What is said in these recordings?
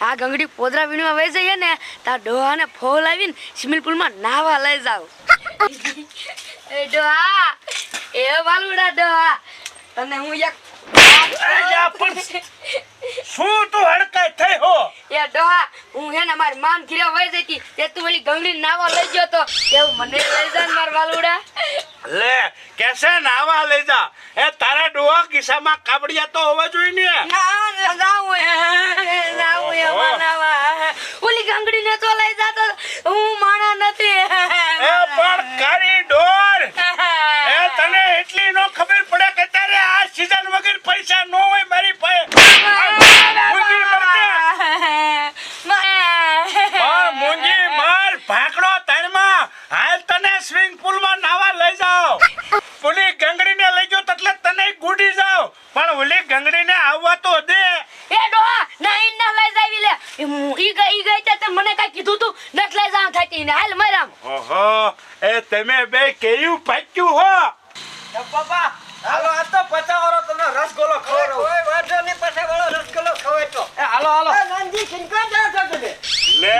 આ ગંગડી પોદરા વીણવા વહી જઈએ ને તાર ડોહાને ફોલ આવીને સ્વિમિંગ પુલમાં નાહવા લઈ જાવ. એ ડોહા એ વાલુડા ડોહા તને હું એક શું તું હડકાઈ થઈ હો? એ ડોહા હું હે ને મારી માન ખીરા વહી જઈતી તે તું ઓલી ગંગડી નાવા લઈ ગયો તો એવું મને લઈ જા માર વાલુડા. લે કેસે નાવા લઈ જા? એ તારા ડોહા કિસ્સામાં કાબડિયા તો હોવા જોઈએ ને ના ના જાઉં હે જાઉં હે ઓહો. મનાવા ઓલી ગંગડી ને તો લઈ જાતો હું માણા નથી એ પણ કારી ડોર એ તને એટલી નો ખબર પડે કે તારે આ સીઝન વગર પૈસા નો હોય મારી પાસે મૂંગી મરજે. પણ મૂંગી માર ભાગડો તારમાં હાલ તને સ્વિમિંગ પુલમાં નાવા લઈ જાઓ ઓલી ગંગડીને લઈ જાઓ એટલે તને ગુડી જાઓ પણ ઓલી ગંગડીને આવવા તો દે એ ડોહા ના ઈ ના લઈ જાવી લે ઈ હું- ઈ ગઈ ઈ ગઈ તે તે મને કઈ કીધું તું નથ લઈ જાવ થાકી ને હાલ મરામ ઓહો એ તમે બે કેયું પાક્યું હો? બાપા હાલો આ તો પચાવાળો તમને રસગોલો ખવડાવું. કોઈ વાંધો નહીં વાળો રસગોલો ખવાય તો. એ હાલો હાલો. નાનજી કિનકા જાવ છો તમે. લે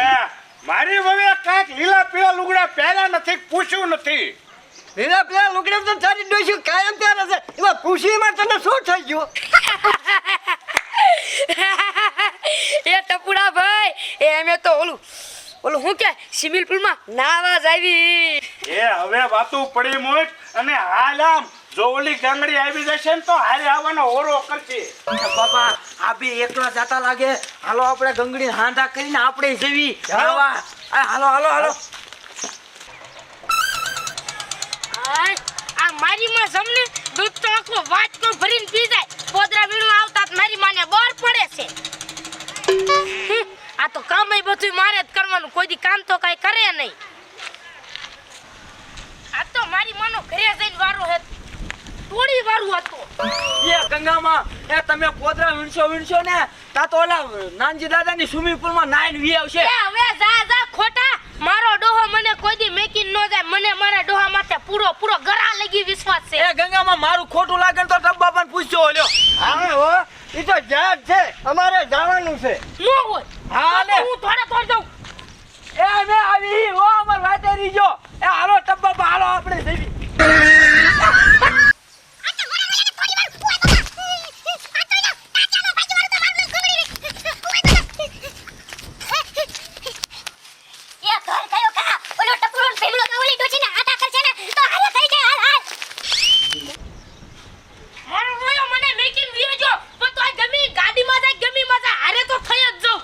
મારી વવે કાંઈક લીલા પીળા લુગડા પહેર્યા નથી પૂછ્યું નથી. લીલા પીળા લુગડા તો તારી ડોશું કાયમ ત્યારે છે. એમાં ખુશીમાં તને શું થઈ ગયું? એ ટપુડા ભાઈ એ અમે તો ઓલું ઓલું હું કે સ્વિમિંગ પુલમાં નાવા જાવી એ હવે વાતું પડી મોટ અને હાલ આમ. જો ઓલી ગાંગડી આવી જશે ને તો હારે આવવાનો ઓરો કરશે. બાપા આ બી એકલા જાતા લાગે. હાલો આપણે ગંગડી હાંધા કરીને આપણે જવી. હાલો. હાલો. હાલો હાલો આ આ મારી માં જમને દૂધ તો આખો વાટકો ભરીને પી જાય. પોદરા વીણવા આવતા મારી માને બોર પડે છે. આ તો કામ બધું મારે જ કરવાનું કોઈ દી કામ તો કઈ કરે નહીં. આ તો મારી માનો ઘરે જઈને વારો હે થોડી વારું હતો. એ ગંગામાં એ તમે કોદરા વીણશો વીણશો ને તા તો ઓલા નાનજી દાદાની સ્વિમિંગ પુલમાં નાઈન વી આવશે. એ હવે જા જા ખોટા. મારો ડોહો મને કોઈ દી મેકીન નો જાય મને મારા ડોહા માથે પૂરો પૂરો ગરા લગી વિશ્વાસ છે. એ ગંગામાં મારું ખોટું લાગે તો ટબ્બા પણ પૂછજો ઓલ્યો હા હો ઈ તો જાત છે અમારે જવાનું છે. નો હોય. હા તો ને હું થોડે થોડે જાઉં. એ મે આવી હો અમાર વાતે રીજો એ હાલો ટબ્બા પર હાલો આપણે જઈએ એ ઘર કયો કા ઓલો ટપુરો ને ભીમલો તો ઓલી ડોચીને આટા કરશે ને તો હારે થઈ જાય હાલ હાલ મારો રોયો મને મેકીન વિયો પણ તો આ ગમી ગાડીમાં જાય ગમી માં જાય હારે તો થઈ જ જાઉં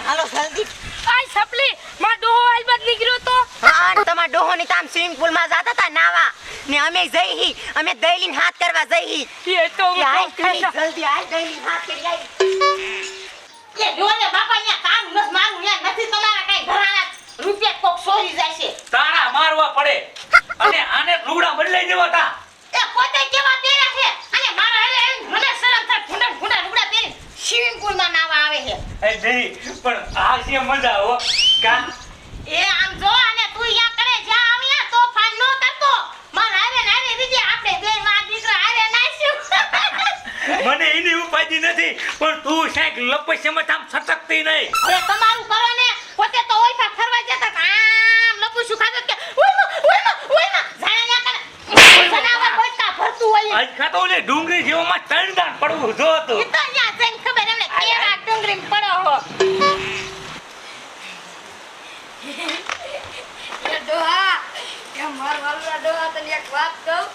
હાલો જલ્દી આય સપલી માં ડોહો આલબત નીકળ્યો તો હા અને તમારા ડોહોની તામ સ્વિમિંગ પુલમાં જાતા હતા નાવા ને અમે જઈ હી અમે દૈલીન હાથ કરવા જઈ હી એ તો હાલ જલ્દી હાલ દૈલીન હાથ કરી આવી એ જોને બાપા અહીંયા કામ નસ મારું અહીંયા નથી તમારા કઈ ઘરાના રૂપિયા કોક સોરી જશે તારા મારવા પડે. અને આને લુગડા બદલાઈ દેવા તા. એ પોતે કેવા પહેર્યા છે? અને મારા હારે મને શરમ થાય ફૂંડા ફૂંડા લુગડા પહેરી સ્વિમિંગ પુલમાં નાવા આવે છે. એ નહીં પણ આ છે મજા હો. કા? એ આમ જો અને તું અહીંયા કરે જ્યાં આવ્યા તો ફાન નો કરતો મારા હારે ને હારે રીજે આપણે બે માં દીકરા હારે નાખ્યું મને એની ઉપાધિ નથી પણ તું સાહેબ લપસ્યમાં આમ સટકતી નહીં. અરે તમારું કરો ને પોતે તો ઓઈફા ફરવા જતા આમ લપુ શું ખાતો કે ઓય ઓય ઉઈમાં જાણે ના કરે. જનાવર બોલતા ભરતું હોય આજ ખાતો ઓલે ડુંગરી જેવામાં ત્રણ દાણ પડવું જો તો ન્યા જઈને ખબર એમને કેવા ડુંગરી પડો હો. ડોહા કે માર ડોહા તને એક વાત કહું.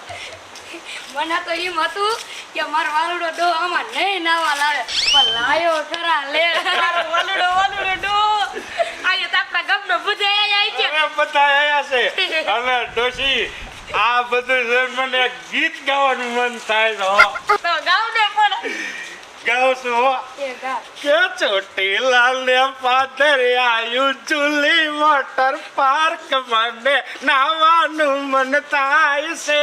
મને તો એમ હતું કે માર વાલુડો ડો આમાં નહીં નાવા લાવે. પણ લાયો ખરા લે. વાલુડો વાલુડો ડો. આજે તો આપણા ગામનો બુધે આવી છે અરે બધા આયા છે. અને ડોશી આ બધું મને ગીત ગાવાનું મન થાય છે ગાઉં છું હો એ ગા કે ચોટી ને પાદર આયુ ચૂલી મોટર પાર્ક મને નાવાનું મન થાય છે.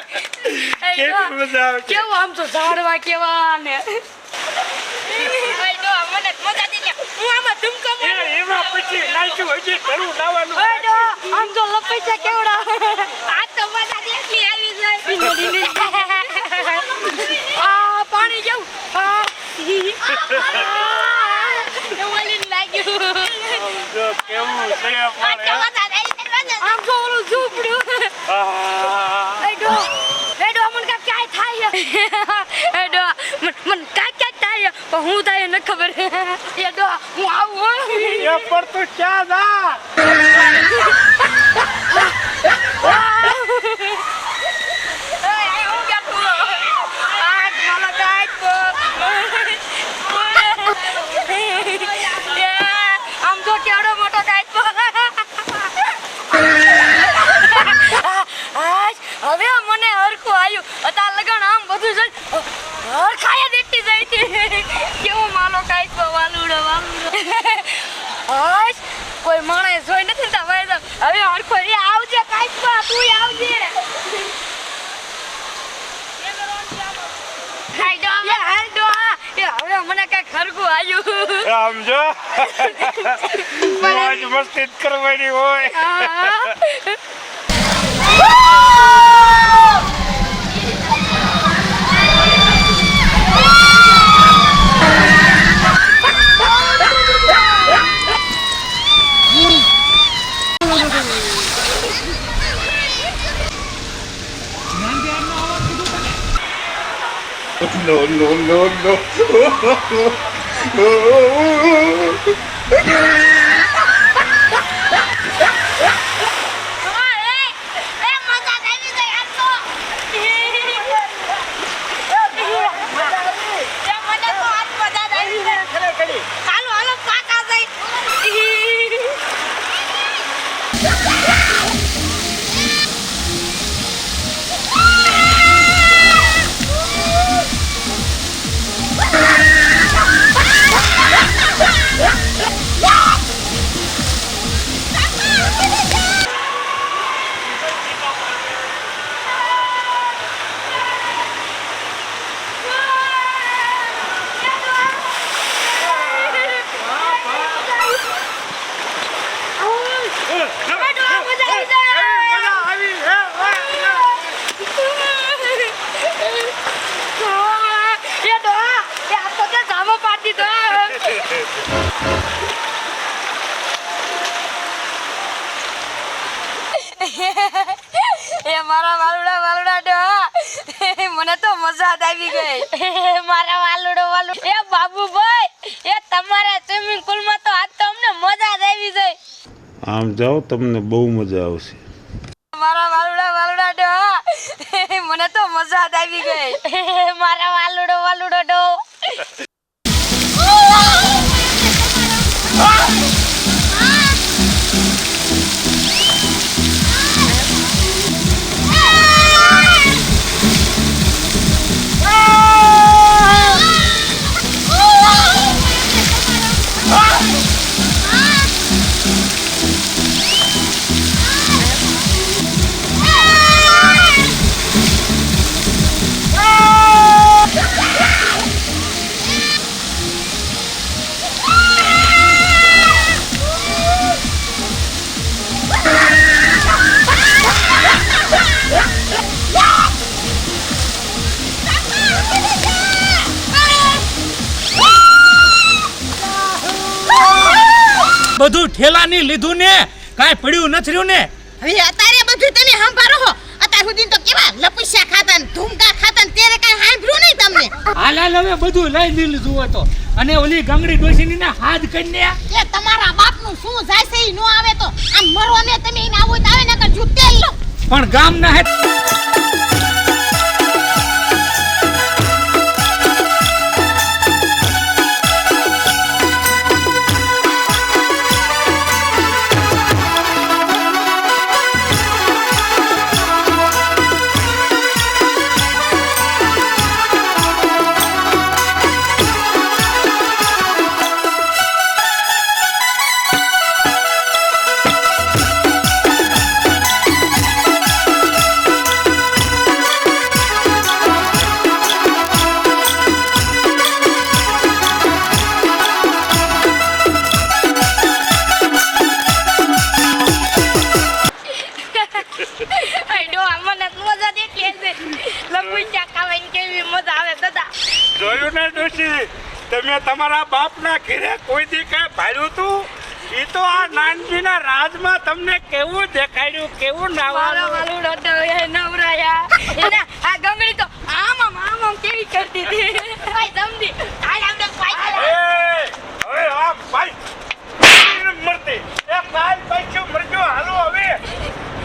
કેવી મજા આવે કેવું આમ તો ઝાડવા કેવા ને. ઓય ડોહા મને જ મજા દી હું આમાં ધુમકો એ એમાં પછી નાખ્યું હજી ઘણું નાવાનું આમ તો લપઈ છે કેવડા. no one didn't like you. કેવું છે આપણે આમ તો ઓલું ઝૂપડ્યું એડો એડો મન કા કાય થાય એડો મન કા કા થાય પણ હું થાય ન ખબર એડો હું આવું એ પર તો ક્યાં જા વાલુડો કોઈ માણસ જોઈ નથી ને ભાઈ તો હવે હરખો રે આવજે કાંઈ તો તું આવજે. હાય ડો એ હાય હવે મને કઈ હરખું આવ્યું સમજો મોજ મસ્તી કરવાની હોય. No, no, no, એ મારા વાલુડા વાલુડા ડો મને તો મજા જ આવી ગઈ. મારા વાલુડો વાલુ એ બાબુભાઈ એ તમારા સ્વિમિંગ પુલમાં તો આજ તો અમને મજા જ આવી ગઈ. આમ જાઓ તમને બહુ મજા આવશે. મારા વાલુડા વાલુડા ડો મને તો મજા જ આવી ગઈ. બધું ઠેલાની લીધું ને કાંઈ પડ્યું નથી રહ્યું ને? હવે અત્યારે બધું તમે સંભાળો હો. અત્યાર સુધી તો કેવા લપસ્યા ખાતા ને ધૂમકા ખાતા ને ત્યારે કાઈ સાંભળ્યું નહીં તમને? હાલ હાલ હવે બધું લઈ લીધું હતો અને ઓલી ગંગડી ડોશીની ના હાથ કરીને એ તમારા બાપનું શું જાય છે ઈ નો આવે તો? આમ મરો ને તમે એને આવો તો આવે નકર જુતે લો. પણ ગામ ના હે જોયું ને ડોશી તમે તમારા બાપના ઘેરે કોઈ દી કાંઈ ભાડ્યું તું? એ તો આ નાનજીના રાજમાં તમને કેવું દેખાડ્યું કેવું મારો વાળું વાલુડો નવરાયા. એને આ ગંગડી તો આમ આમ આમ આમ કેવી કરતી હતી? ભાઈ સમજી. આ આપણે ભાઈ હવે આ ભાઈ નથી મરતી એ કાલ પૈસું મરજો હાલો હવે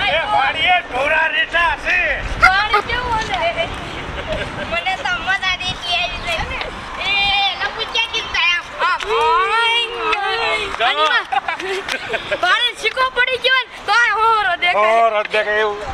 એ વાડીએ ઢોરા રેઠા છે પાણી કેવું હલે મને તો મજા દેતી આવી છે એ લપુ ક્યાં કિંતા આમ આમ આઈ બારે